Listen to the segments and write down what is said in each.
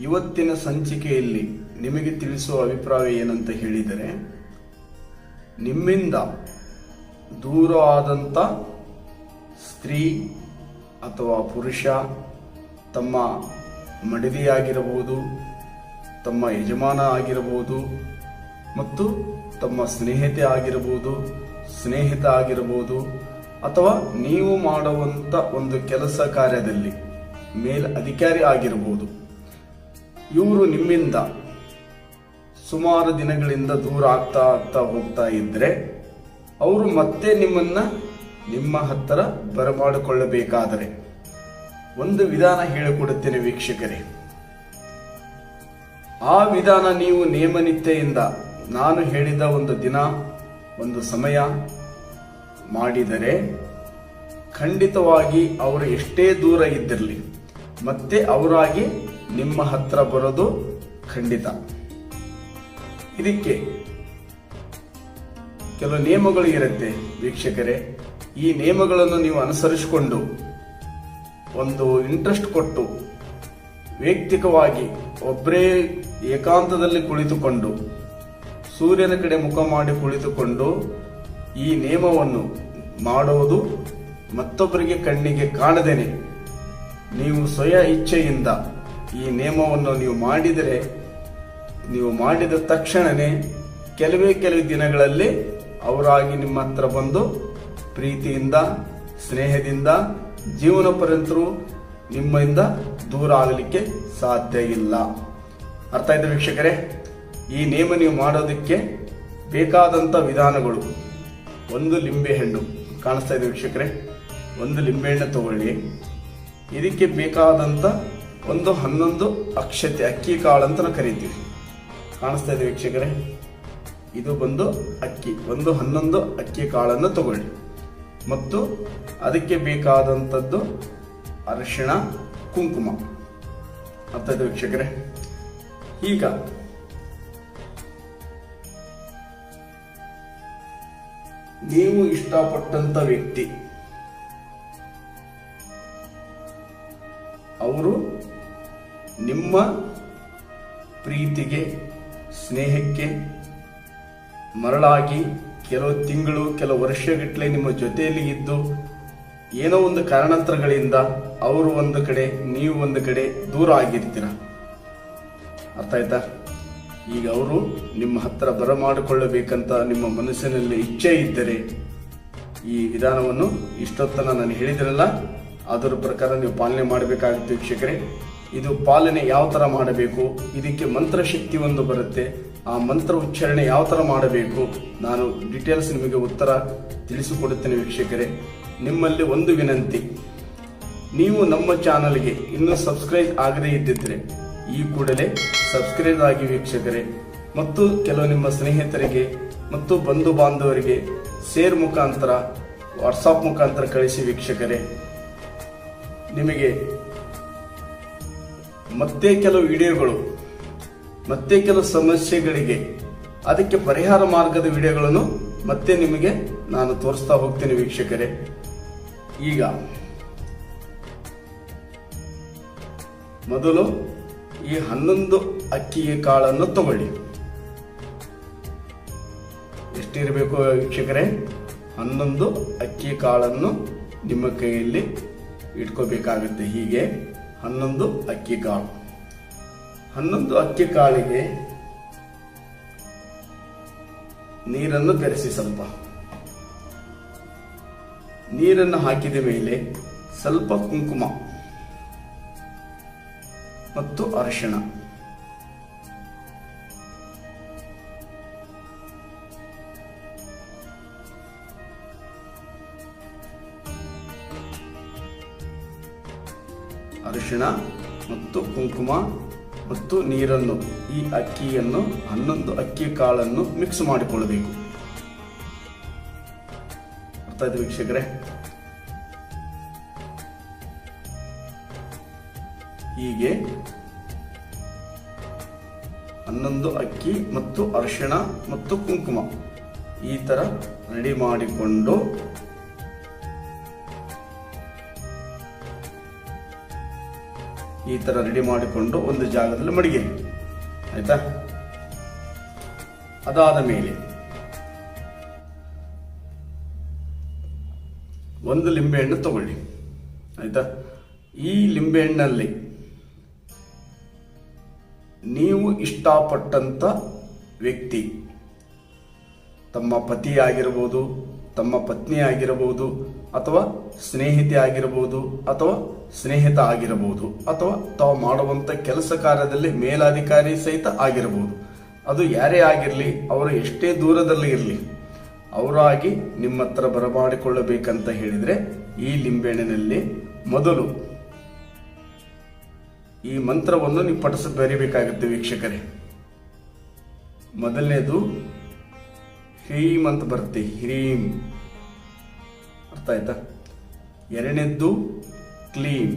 ಇವತ್ತಿನ ಸಂಚಿಕೆಯಲ್ಲಿ ನಿಮಗೆ ತಿಳಿಸುವ ಅಭಿಪ್ರಾಯ ಏನಂತ ಹೇಳಿದರೆ, ನಿಮ್ಮಿಂದ ದೂರ ಆದಂಥ ಸ್ತ್ರೀ ಅಥವಾ ಪುರುಷ ತಮ್ಮ ಮಡದಿಯಾಗಿರಬಹುದು, ತಮ್ಮ ಯಜಮಾನ ಆಗಿರಬಹುದು ಮತ್ತು ತಮ್ಮ ಸ್ನೇಹಿತೆ ಆಗಿರಬಹುದು, ಸ್ನೇಹಿತ ಆಗಿರಬಹುದು ಅಥವಾ ನೀವು ಮಾಡುವಂಥ ಒಂದು ಕೆಲಸ ಕಾರ್ಯದಲ್ಲಿ ಮೇಲ್ ಅಧಿಕಾರಿ ಆಗಿರಬಹುದು. ಇವರು ನಿಮ್ಮಿಂದ ಸುಮಾರು ದಿನಗಳಿಂದ ದೂರ ಆಗ್ತಾ ಆಗ್ತಾ ಹೋಗ್ತಾ ಇದ್ರೆ ಅವರು ಮತ್ತೆ ನಿಮ್ಮನ್ನ ನಿಮ್ಮ ಹತ್ತಿರ ಬರಮಾಡಿಕೊಳ್ಳಬೇಕಾದರೆ ಒಂದು ವಿಧಾನ ಹೇಳಿಕೊಡುತ್ತೇನೆ ವೀಕ್ಷಕರೇ. ಆ ವಿಧಾನ ನೀವು ನೇಮನಿತ್ಯೆಯಿಂದ ನಾನು ಹೇಳಿದ ಒಂದು ದಿನ, ಒಂದು ಸಮಯ ಮಾಡಿದರೆ ಖಂಡಿತವಾಗಿ ಅವರು ಎಷ್ಟೇ ದೂರ ಇದ್ದಿರಲಿ, ಮತ್ತೆ ಅವರಾಗಿ ನಿಮ್ಮ ಹತ್ರ ಬರೋದು ಖಂಡಿತ. ಇದಕ್ಕೆ ಕೆಲವು ನಿಯಮಗಳು ಇರುತ್ತೆ ವೀಕ್ಷಕರೇ. ಈ ನಿಯಮಗಳನ್ನು ನೀವು ಅನುಸರಿಸಿಕೊಂಡು ಒಂದು ಇಂಟ್ರೆಸ್ಟ್ ಕೊಟ್ಟು ವೈಯಕ್ತಿಕವಾಗಿ ಒಬ್ಬರೇ ಏಕಾಂತದಲ್ಲಿ ಕುಳಿತುಕೊಂಡು, ಸೂರ್ಯನ ಕಡೆ ಮುಖ ಮಾಡಿ ಕುಳಿತುಕೊಂಡು ಈ ನಿಯಮವನ್ನು ಮಾಡುವುದು ಮತ್ತೊಬ್ಬರಿಗೆ ಕಣ್ಣಿಗೆ ಕಾಣದೇನೆ. ನೀವು ಸ್ವಯ ಇಚ್ಛೆಯಿಂದ ಈ ನಿಯಮವನ್ನು ನೀವು ಮಾಡಿದರೆ, ನೀವು ಮಾಡಿದ ತಕ್ಷಣವೇ ಕೆಲವೇ ಕೆಲವು ದಿನಗಳಲ್ಲಿ ಅವರಾಗಿ ನಿಮ್ಮ ಹತ್ರ ಬಂದು ಪ್ರೀತಿಯಿಂದ, ಸ್ನೇಹದಿಂದ, ಜೀವನ ಪರ್ಯಂತರೂ ನಿಮ್ಮಿಂದ ದೂರ ಆಗಲಿಕ್ಕೆ ಸಾಧ್ಯ ಇಲ್ಲ. ಅರ್ಥ ಆಯ್ತು ವೀಕ್ಷಕರೇ? ಈ ನೇಮ ನೀವು ಮಾಡೋದಕ್ಕೆ ಬೇಕಾದಂಥ ವಿಧಾನಗಳು. ಒಂದು ಲಿಂಬೆಹಣ್ಣು ಕಾಣಿಸ್ತಾ ಇದೆ ವೀಕ್ಷಕರೇ? ಒಂದು ಲಿಂಬೆಹಣ್ಣು ತಗೊಳ್ಳಿ. ಇದಕ್ಕೆ ಬೇಕಾದಂಥ ಒಂದು ಹನ್ನೊಂದು ಅಕ್ಷತೆ, ಅಕ್ಕಿ ಕಾಳು ಅಂತ ಕರಿತೀವಿ. ಕಾಣಿಸ್ತಾ ಇದೆ ವೀಕ್ಷಕರೇ? ಇದು ಬಂದು ಅಕ್ಕಿ. ಒಂದು ಹನ್ನೊಂದು ಅಕ್ಕಿ ಕಾಳನ್ನು ತಗೊಳ್ಳಿ. ಮತ್ತು ಅದಕ್ಕೆ ಬೇಕಾದಂಥದ್ದು ಅರಿಶಿಣ, ಕುಂಕುಮ. ಅರ್ಥ ಇದೆ ವೀಕ್ಷಕರೇ? ಈಗ ನೀವು ಇಷ್ಟಪಟ್ಟಂತ ವ್ಯಕ್ತಿ, ಅವರು ನಿಮ್ಮ ಪ್ರೀತಿಗೆ, ಸ್ನೇಹಕ್ಕೆ ಮರಳಾಗಿ ಕೆಲವು ತಿಂಗಳು, ಕೆಲವು ವರ್ಷಗಟ್ಟಲೆ ನಿಮ್ಮ ಜೊತೆಯಲ್ಲಿ ಇದ್ದು, ಏನೋ ಒಂದು ಕಾರಣಾಂತರಗಳಿಂದ ಅವರು ಒಂದು ಕಡೆ, ನೀವು ಒಂದು ಕಡೆ ದೂರ ಆಗಿರ್ತೀರ. ಅರ್ಥ ಆಯ್ತಾ? ಈಗ ಅವರು ನಿಮ್ಮ ಹತ್ರ ಬರಮಾಡಿಕೊಳ್ಳಬೇಕಂತ ನಿಮ್ಮ ಮನಸ್ಸಿನಲ್ಲಿ ಇಚ್ಛೆ ಇದ್ದರೆ, ಈ ವಿಧಾನವನ್ನು ಇಷ್ಟೊತ್ತನ ನಾನು ಹೇಳಿದ್ರಲ್ಲ ಅದರ ಪ್ರಕಾರ ನೀವು ಪಾಲನೆ ಮಾಡಬೇಕಾಗುತ್ತೆ ವೀಕ್ಷಕರೇ. ಇದು ಪಾಲನೆ ಯಾವ ತರ ಮಾಡಬೇಕು? ಇದಕ್ಕೆ ಮಂತ್ರ ಶಕ್ತಿ ಒಂದು ಬರುತ್ತೆ. ಆ ಮಂತ್ರ ಉಚ್ಚಾರಣೆ ಯಾವ ತರ ಮಾಡಬೇಕು? ನಾನು ಡೀಟೇಲ್ಸ್ ನಿಮಗೆ ಉತ್ತರ ತಿಳಿಸಿಕೊಡುತ್ತೇನೆ ವೀಕ್ಷಕರೇ. ನಿಮ್ಮಲ್ಲಿ ಒಂದು ವಿನಂತಿ. ನೀವು ನಮ್ಮ ಚಾನಲ್ಗೆ ಇನ್ನೂ ಸಬ್ಸ್ಕ್ರೈಬ್ ಆಗದೇ ಇದ್ದಿದ್ರೆ ಈ ಕೂಡಲೇ ಸಬ್ಸ್ಕ್ರೈಬ್ ಆಗಿ ವೀಕ್ಷಕರೇ. ಮತ್ತು ಕೆಲವು ನಿಮ್ಮ ಸ್ನೇಹಿತರಿಗೆ ಮತ್ತು ಬಂಧು ಬಾಂಧವರಿಗೆ ಸೇರ್ ಮುಖಾಂತರ ವಾಟ್ಸಾಪ್ ಮುಖಾಂತರ ಕಳಿಸಿ ವೀಕ್ಷಕರೇ. ನಿಮಗೆ ಮತ್ತೆ ಕೆಲವು ವಿಡಿಯೋಗಳು, ಮತ್ತೆ ಕೆಲವು ಸಮಸ್ಯೆಗಳಿಗೆ ಅದಕ್ಕೆ ಪರಿಹಾರ ಮಾರ್ಗದ ವಿಡಿಯೋಗಳನ್ನು ಮತ್ತೆ ನಿಮಗೆ ನಾನು ತೋರಿಸ್ತಾ ಹೋಗ್ತೇನೆ ವೀಕ್ಷಕರೇ. ಈಗ ಮೊದಲು ಈ ಹನ್ನೊಂದು ಅಕ್ಕಿಯ ಕಾಳನ್ನು ತಗೊಳ್ಳಿ. ಎಷ್ಟಿರಬೇಕು ವೀಕ್ಷಕರೇ? ಹನ್ನೊಂದು ಅಕ್ಕಿ ಕಾಳನ್ನು ನಿಮ್ಮ ಕೈಯಲ್ಲಿ ಇಟ್ಕೋಬೇಕಾಗುತ್ತೆ ಹೀಗೆ. ಹನ್ನೊಂದು ಅಕ್ಕಿ ಕಾಳು. ಹನ್ನೊಂದು ಅಕ್ಕಿ ಕಾಳಿಗೆ ನೀರನ್ನು ಬೆರೆಸಿ ಸ್ವಲ್ಪ. ನೀರನ್ನು ಹಾಕಿದ ಮೇಲೆ ಸ್ವಲ್ಪ ಕುಂಕುಮ ಮತ್ತು ಅರಿಶಿಣ. ಅರಿಶಿಣ ಮತ್ತು ಕುಂಕುಮ ಮತ್ತು ನೀರನ್ನು, ಈ ಅಕ್ಕಿಯನ್ನು, ಹನ್ನೊಂದು ಅಕ್ಕಿ ಕಾಳನ್ನು ಮಿಕ್ಸ್ ಮಾಡಿಕೊಳ್ಳಬೇಕು. ಅರ್ಥ ಆಯ್ತು ವೀಕ್ಷಕರೇ? ಹೀಗೆ ಹನ್ನೊಂದು ಅಕ್ಕಿ ಮತ್ತು ಅರಿಶಿಣ ಮತ್ತು ಕುಂಕುಮ ಈ ತರ ರೆಡಿ ಮಾಡಿಕೊಂಡು ಈ ತರ ರೆಡಿ ಮಾಡಿಕೊಂಡು ಒಂದು ಜಾಗದಲ್ಲಿ ಮಡಗಿರಿ ಆಯ್ತಾ? ಅದಾದ ಮೇಲೆ ಒಂದು ಲಿಂಬೆಹಣ್ಣು ತಗೊಳ್ಳಿ. ಆಯ್ತಾ? ಈ ಲಿಂಬೆಹಣ್ಣಲ್ಲಿ ನೀವು ಇಷ್ಟಪಟ್ಟಂತ ವ್ಯಕ್ತಿ ತಮ್ಮ ಪತಿ ಆಗಿರಬಹುದು ತಮ್ಮ ಪತ್ನಿ ಆಗಿರಬಹುದು ಅಥವಾ ಸ್ನೇಹಿತೆ ಆಗಿರಬಹುದು ಅಥವಾ ಸ್ನೇಹಿತ ಆಗಿರಬಹುದು ಅಥವಾ ತಾವು ಮಾಡುವಂತ ಕೆಲಸ ಕಾರ್ಯದಲ್ಲಿ ಮೇಲಾಧಿಕಾರಿ ಸಹಿತ ಆಗಿರಬಹುದು ಅದು ಯಾರೇ ಆಗಿರಲಿ, ಅವರು ಎಷ್ಟೇ ದೂರದಲ್ಲಿ ಇರಲಿ, ಅವರಾಗಿ ನಿಮ್ಮ ಹತ್ರ ಬರಮಾಡಿಕೊಳ್ಳಬೇಕಂತ ಹೇಳಿದ್ರೆ ಈ ಲಿಂಬೆಹಣ್ಣಿನಲ್ಲಿ ಮೊದಲು ಈ ಮಂತ್ರವನ್ನು ನೀವು ಪಠಿಸ ಬರೀಬೇಕಾಗುತ್ತೆ ವೀಕ್ಷಕರೇ. ಮೊದಲನೇದು ಹೀಮ್ ಅಂತ ಬರುತ್ತೆ ಹ್ರೀಂ ಅರ್ಥ ಆಯ್ತಾ? ಎರಡನೇದ್ದು ಕ್ಲೀನ್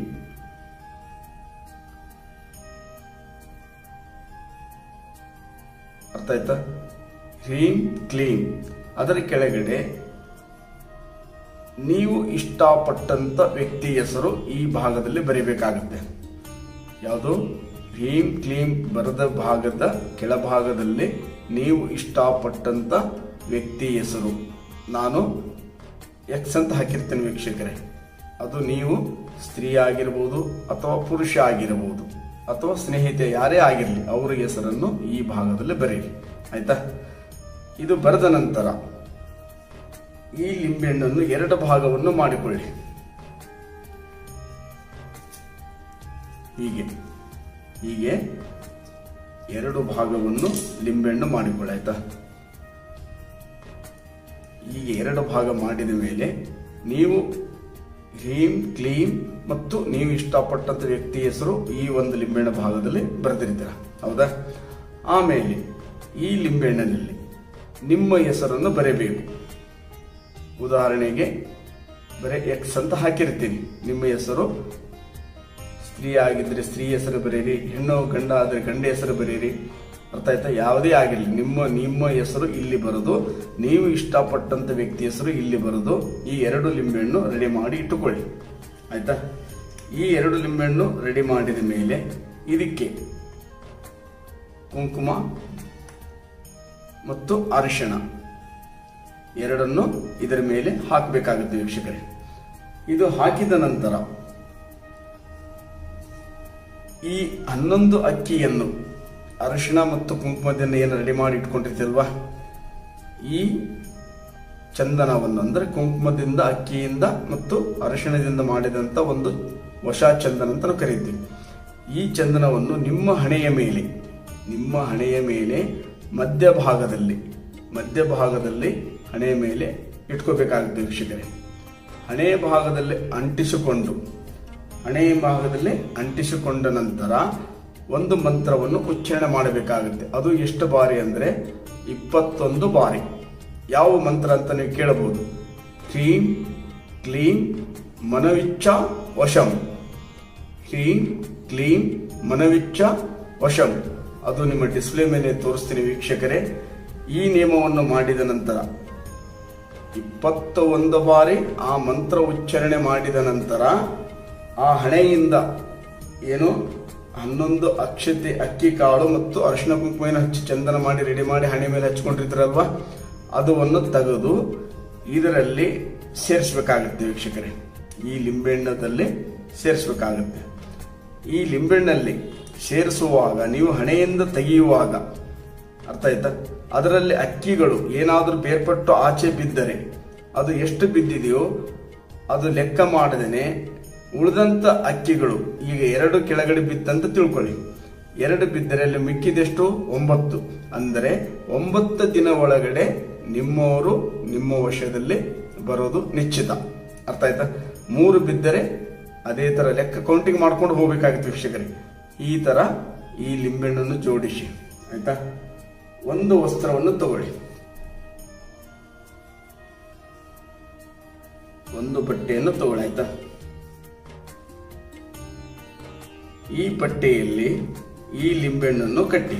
ಅರ್ಥ ಆಯ್ತಾ? ಕ್ಲೀನ್ ಕ್ಲೀನ್ ಅದರ ಕೆಳಗಡೆ ನೀವು ಇಷ್ಟಪಟ್ಟಂತ ವ್ಯಕ್ತಿ ಹೆಸರು ಈ ಭಾಗದಲ್ಲಿ ಬರೀಬೇಕಾಗುತ್ತೆ. ಯಾವುದು? ಕ್ಲೀನ್ ಕ್ಲೀಮ್ ಬರೆದ ಭಾಗದ ಕೆಳಭಾಗದಲ್ಲಿ ನೀವು ಇಷ್ಟಪಟ್ಟಂತ ವ್ಯಕ್ತಿ ಹೆಸರು. ನಾನು ಎಕ್ಸ್ ಅಂತ ಹಾಕಿರ್ತೇನೆ ವೀಕ್ಷಕರೇ. ಅದು ನೀವು ಸ್ತ್ರೀ ಆಗಿರ್ಬೋದು ಅಥವಾ ಪುರುಷ ಆಗಿರಬಹುದು ಅಥವಾ ಸ್ನೇಹಿತೆ ಯಾರೇ ಆಗಿರಲಿ, ಅವರ ಹೆಸರನ್ನು ಈ ಭಾಗದಲ್ಲಿ ಬರೆಯಿರಿ. ಆಯ್ತಾ? ಇದು ಬರೆದ ನಂತರ ಈ ಲಿಂಬೆಹಣ್ಣನ್ನು ಎರಡು ಭಾಗವನ್ನು ಮಾಡಿಕೊಳ್ಳಿ. ಹೀಗೆ. ಹೀಗೆ ಎರಡು ಭಾಗವನ್ನು ಲಿಂಬೆಹಣ್ಣು ಮಾಡಿಕೊಳ್ಳಿ, ಆಯ್ತಾ? ಹೀಗೆ ಎರಡು ಭಾಗ ಮಾಡಿದ ಮೇಲೆ ನೀವು ಕ್ಲೀನ್ ಕ್ಲೀಂ ಮತ್ತು ನೀವು ಇಷ್ಟಪಟ್ಟಂತ ವ್ಯಕ್ತಿ ಹೆಸರು ಈ ಒಂದು ಲಿಂಬೆಹಣ್ಣು ಭಾಗದಲ್ಲಿ ಬರೆದಿರ್ತೀರ. ಹೌದಾ? ಆಮೇಲೆ ಈ ಲಿಂಬೆಹಣ್ಣಿನಲ್ಲಿ ನಿಮ್ಮ ಹೆಸರನ್ನು ಬರೆಯಬೇಕು. ಉದಾಹರಣೆಗೆ ಬರೀ ಎಕ್ಸ್ ಅಂತ ಹಾಕಿರ್ತೀನಿ. ನಿಮ್ಮ ಹೆಸರು ಸ್ತ್ರೀ ಆಗಿದ್ರೆ ಸ್ತ್ರೀ ಹೆಸರು ಬರೀರಿ ಹೆಣ್ಣು ಗಂಡ ಆದರೆ ಗಂಡ ಹೆಸರು ಬರೀರಿ ಅರ್ಥ ಆಯ್ತಾ? ಯಾವುದೇ ಆಗಿರಲಿ, ನಿಮ್ಮ ನಿಮ್ಮ ಹೆಸರು ಇಲ್ಲಿ ಬರೋದು, ನೀವು ಇಷ್ಟಪಟ್ಟಂತ ವ್ಯಕ್ತಿ ಹೆಸರು ಇಲ್ಲಿ ಬರೋದು, ಈ ಎರಡು ಲಿಂಬೆಹಣ್ಣು ರೆಡಿ ಮಾಡಿ ಇಟ್ಟುಕೊಳ್ಳಿ. ಆಯ್ತಾ? ಈ ಎರಡು ಲಿಂಬೆಹಣ್ಣು ರೆಡಿ ಮಾಡಿದ ಮೇಲೆ ಇದಕ್ಕೆ ಕುಂಕುಮ ಮತ್ತು ಅರಿಶಿಣ. ಎರಡನ್ನು ಇದರ ಮೇಲೆ ಹಾಕಬೇಕಾಗುತ್ತೆ ವೀಕ್ಷಕರೇ. ಇದು ಹಾಕಿದ ನಂತರ ಈ ಹನ್ನೊಂದು ಅಕ್ಕಿಯನ್ನು ಅರಿಶಿಣ ಮತ್ತು ಕುಂಕುಮದಿಂದ ಏನು ರೆಡಿ ಮಾಡಿ ಇಟ್ಕೊಂಡಿರ್ತೀವಲ್ವಾ? ಈ ಚಂದನವನ್ನು ಅಂದರೆ ಕುಂಕುಮದಿಂದ, ಅಕ್ಕಿಯಿಂದ ಮತ್ತು ಅರಿಶಿಣದಿಂದ ಮಾಡಿದಂಥ ಒಂದು ವಶ ಚಂದನ ಅಂತ ನಾವು ಕರೀತೀವಿ. ಈ ಚಂದನವನ್ನು ನಿಮ್ಮ ಹಣೆಯ ಮೇಲೆ, ನಿಮ್ಮ ಹಣೆಯ ಮೇಲೆ ಮಧ್ಯಭಾಗದಲ್ಲಿ ಮಧ್ಯಭಾಗದಲ್ಲಿ ಹಣೆಯ ಮೇಲೆ ಇಟ್ಕೋಬೇಕಾಗುತ್ತೆ ವೀಕ್ಷಕರೇ. ಹಣೆಯ ಭಾಗದಲ್ಲಿ ಅಂಟಿಸಿಕೊಂಡು ಹಣೆಯ ಭಾಗದಲ್ಲಿ ಅಂಟಿಸಿಕೊಂಡ ನಂತರ ಒಂದು ಮಂತ್ರವನ್ನು ಉಚ್ಚಾರಣೆ ಮಾಡಬೇಕಾಗುತ್ತೆ. ಅದು ಎಷ್ಟು ಬಾರಿ ಅಂದರೆ ಇಪ್ಪತ್ತೊಂದು ಬಾರಿ. ಯಾವ ಮಂತ್ರ ಅಂತ ನೀವು ಕೇಳಬಹುದು? ಹ್ರೀಂ ಕ್ಲೀಂ ಮನವಿಚ್ಛ ವಶಂ. ಹ್ರೀಂ ಕ್ಲೀಂ ಮನವಿಚ್ಛ ವಶಂ. ಅದು ನಿಮ್ಮ ಡಿಸ್ಪ್ಲೇ ಮೇಲೆ ತೋರಿಸ್ತೀನಿ ವೀಕ್ಷಕರೇ. ಈ ನಿಯಮವನ್ನು ಮಾಡಿದ ನಂತರ ಇಪ್ಪತ್ತ ಒಂದು ಬಾರಿ ಆ ಮಂತ್ರ ಉಚ್ಚಾರಣೆ ಮಾಡಿದ ನಂತರ ಆ ಹಣೆಯಿಂದ ಏನು? ಹನ್ನೊಂದು ಅಕ್ಷತೆ, ಅಕ್ಕಿ, ಕಾಳು ಮತ್ತು ಅರಿಶಿನ ಕುಂಕುಮನ ಹಚ್ಚಿ ಚಂದನ ಮಾಡಿ ರೆಡಿ ಮಾಡಿ ಹಣೆ ಮೇಲೆ ಹಚ್ಕೊಂಡಿರ್ತಾರಲ್ವ? ಅದನ್ನು ತೆಗೆದು ಇದರಲ್ಲಿ ಸೇರಿಸ್ಬೇಕಾಗುತ್ತೆ ವೀಕ್ಷಕರೇ. ಈ ಲಿಂಬೆಹಣ್ಣದಲ್ಲಿ ಸೇರಿಸಬೇಕಾಗುತ್ತೆ. ಈ ಲಿಂಬೆಹಣ್ಣಲ್ಲಿ ಸೇರಿಸುವಾಗ, ನೀವು ಹಣೆಯಿಂದ ತೆಗೆಯುವಾಗ, ಅರ್ಥ ಆಯ್ತಾ? ಅದರಲ್ಲಿ ಅಕ್ಕಿಗಳು ಏನಾದರೂ ಬೇರ್ಪಟ್ಟು ಆಚೆ ಬಿದ್ದರೆ, ಅದು ಎಷ್ಟು ಬಿದ್ದಿದೆಯೋ, ಅದು ಲೆಕ್ಕ ಮಾಡದೇನೆ ಉಳಿದಂತ ಅಕ್ಕಿಗಳು ಈಗ ಎರಡು ಕೆಳಗಡೆ ಬಿತ್ತಂತ ತಿಳ್ಕೊಳ್ಳಿ. ಎರಡು ಬಿದ್ದರೆ ಅಲ್ಲಿ ಮಿಕ್ಕಿದೆಷ್ಟು? ಒಂಬತ್ತು. ಅಂದರೆ ಒಂಬತ್ತು ದಿನ ಒಳಗಡೆ ನಿಮ್ಮವರು ನಿಮ್ಮ ವಶದಲ್ಲಿ ಬರೋದು ನಿಶ್ಚಿತ. ಅರ್ಥ ಆಯ್ತಾ? ಮೂರು ಬಿದ್ದರೆ ಅದೇ ತರ ಲೆಕ್ಕ ಕೌಂಟಿಂಗ್ ಮಾಡ್ಕೊಂಡು ಹೋಗ್ಬೇಕಾಗಿತ್ತು ವೀಕ್ಷಕರಿಗೆ ಈ ತರ ಈ ಲಿಂಬೆಣ್ಣನ್ನು ಜೋಡಿಸಿ. ಆಯ್ತಾ? ಒಂದು ವಸ್ತ್ರವನ್ನು ತಗೊಳ್ಳಿ. ಒಂದು ಬಟ್ಟೆಯನ್ನು ತಗೊಳ್ಳಿ, ಆಯ್ತಾ? ಈ ಪಟ್ಟೆಯಲ್ಲಿ ಈ ಲಿಂಬೆಹಣ್ಣನ್ನು ಕಟ್ಟಿ.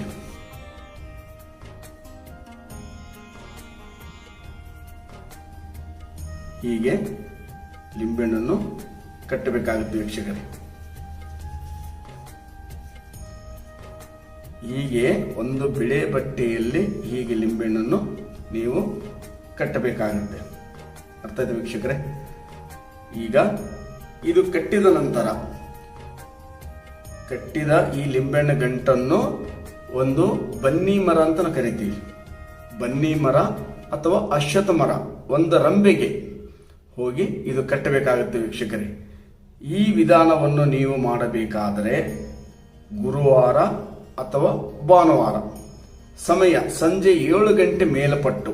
ಹೀಗೆ ಲಿಂಬೆಹಣ್ಣನ್ನು ಕಟ್ಟಬೇಕಾಗುತ್ತೆ ವೀಕ್ಷಕರೇ. ಹೀಗೆ ಒಂದು ಬಿಳೆ ಬಟ್ಟೆಯಲ್ಲಿ ಹೀಗೆ ಲಿಂಬೆಹಣ್ಣನ್ನು ನೀವು ಕಟ್ಟಬೇಕಾಗುತ್ತೆ. ಅರ್ಥ ವೀಕ್ಷಕರೇ? ಈಗ ಇದು ಕಟ್ಟಿದ ನಂತರ ಕಟ್ಟಿದ ಈ ಲಿಂಬೆಹಣ್ಣು ಗಂಟನ್ನು ಒಂದು ಬನ್ನಿ ಮರ ಅಂತ ನಾವು ಕರಿತೀವಿ. ಬನ್ನಿ ಮರ ಅಥವಾ ಅಶ್ವತ ಮರ, ಒಂದು ರಂಬೆಗೆ ಹೋಗಿ ಇದು ಕಟ್ಟಬೇಕಾಗುತ್ತೆ ವೀಕ್ಷಕರೇ. ಈ ವಿಧಾನವನ್ನು ನೀವು ಮಾಡಬೇಕಾದರೆ ಗುರುವಾರ ಅಥವಾ ಭಾನುವಾರ. ಸಮಯ ಸಂಜೆ ಏಳು ಗಂಟೆ ಮೇಲ್ಪಟ್ಟು.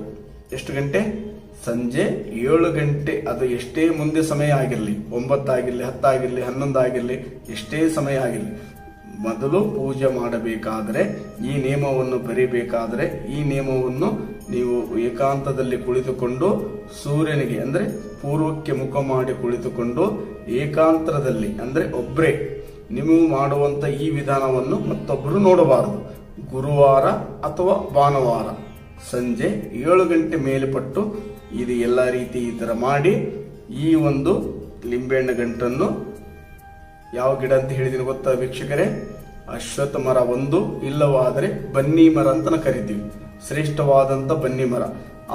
ಎಷ್ಟು ಗಂಟೆ? ಸಂಜೆ ಏಳು ಗಂಟೆ, ಅದು ಎಷ್ಟೇ ಮುಂದೆ ಸಮಯ ಆಗಿರಲಿ, ಒಂಬತ್ತಾಗಿರಲಿ, ಹತ್ತಾಗಿರಲಿ, ಹನ್ನೊಂದಾಗಿರಲಿ, ಎಷ್ಟೇ ಸಮಯ ಆಗಿರಲಿ, ಮೊದಲು ಪೂಜೆ ಮಾಡಬೇಕಾದರೆ ಈ ನಿಯಮವನ್ನು ಬರೀಬೇಕಾದರೆ ಈ ನಿಯಮವನ್ನು ನೀವು ಏಕಾಂತದಲ್ಲಿ ಕುಳಿತುಕೊಂಡು ಸೂರ್ಯನಿಗೆ, ಅಂದರೆ ಪೂರ್ವಕ್ಕೆ ಮುಖ ಮಾಡಿ ಕುಳಿತುಕೊಂಡು ಏಕಾಂತರದಲ್ಲಿ, ಅಂದರೆ ಒಬ್ಬರೇ ನೀವು ಮಾಡುವಂಥ ಈ ವಿಧಾನವನ್ನು ಮತ್ತೊಬ್ಬರು ನೋಡಬಾರದು. ಗುರುವಾರ ಅಥವಾ ಭಾನುವಾರ, ಸಂಜೆ ಏಳು ಗಂಟೆ ಮೇಲ್ಪಟ್ಟು ಇದು ಎಲ್ಲ ರೀತಿ ಈ ಥರ ಮಾಡಿ ಈ ಒಂದು ಲಿಂಬೆಹಣ್ಣು ಗಂಟನ್ನು ಯಾವ ಗಿಡ ಅಂತ ಹೇಳಿದೀನಿ ಗೊತ್ತಾ ವೀಕ್ಷಕರೇ? ಅಶ್ವತ್ಥ ಮರ ಒಂದು, ಇಲ್ಲವಾದರೆ ಬನ್ನಿ ಮರ ಅಂತ ಕರಿತೀವಿ. ಶ್ರೇಷ್ಠವಾದಂಥ ಬನ್ನಿ ಮರ.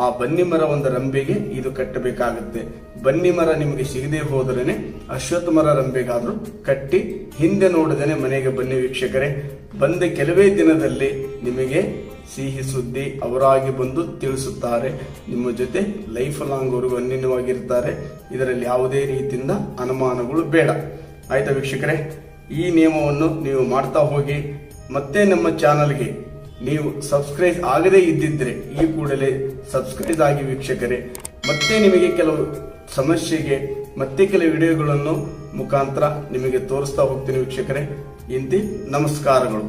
ಆ ಬನ್ನಿ ಮರ ಒಂದು ರಂಬೆಗೆ ಇದು ಕಟ್ಟಬೇಕಾಗುತ್ತೆ. ಬನ್ನಿ ಮರ ನಿಮಗೆ ಸಿಗದೆ ಹೋದ್ರೇನೆ ಅಶ್ವತ್ಥ ಮರ ರಂಬೆಗಾದರೂ ಕಟ್ಟಿ ಹಿಂದೆ ನೋಡದೇನೆ ಮನೆಗೆ ಬನ್ನಿ ವೀಕ್ಷಕರೇ. ಬಂದ ಕೆಲವೇ ದಿನದಲ್ಲಿ ನಿಮಗೆ ಸಿಹಿ ಸುದ್ದಿ ಅವರಾಗಿ ಬಂದು ತಿಳಿಸುತ್ತಾರೆ. ನಿಮ್ಮ ಜೊತೆ ಲೈಫ್ ಲಾಂಗ್ ಅವರು ಅನ್ಯವಾಗಿರ್ತಾರೆ ಇದರಲ್ಲಿ ಯಾವುದೇ ರೀತಿಯಿಂದ ಅನುಮಾನಗಳು ಬೇಡ. ಆಯ್ತಾ ವೀಕ್ಷಕರೇ, ಈ ನಿಯಮವನ್ನು ನೀವು ಮಾಡ್ತಾ ಹೋಗಿ, ಮತ್ತೆ ನಮ್ಮ ಚಾನಲ್ಗೆ ನೀವು ಸಬ್ಸ್ಕ್ರೈಬ್ ಆಗದೇ ಇದ್ದಿದ್ರೆ ಈ ಕೂಡಲೇ ಸಬ್ಸ್ಕ್ರೈಬ್ ಆಗಿ ವೀಕ್ಷಕರೇ. ಮತ್ತೆ ನಿಮಗೆ ಕೆಲವು ಸಮಸ್ಯೆಗೆ, ಮತ್ತೆ ಕೆಲವು ವಿಡಿಯೋಗಳನ್ನು ಮುಖಾಂತರ ನಿಮಗೆ ತೋರಿಸ್ತಾ ಹೋಗ್ತೀನಿ ವೀಕ್ಷಕರೇ. ಇಂತಿ ನಮಸ್ಕಾರಗಳು.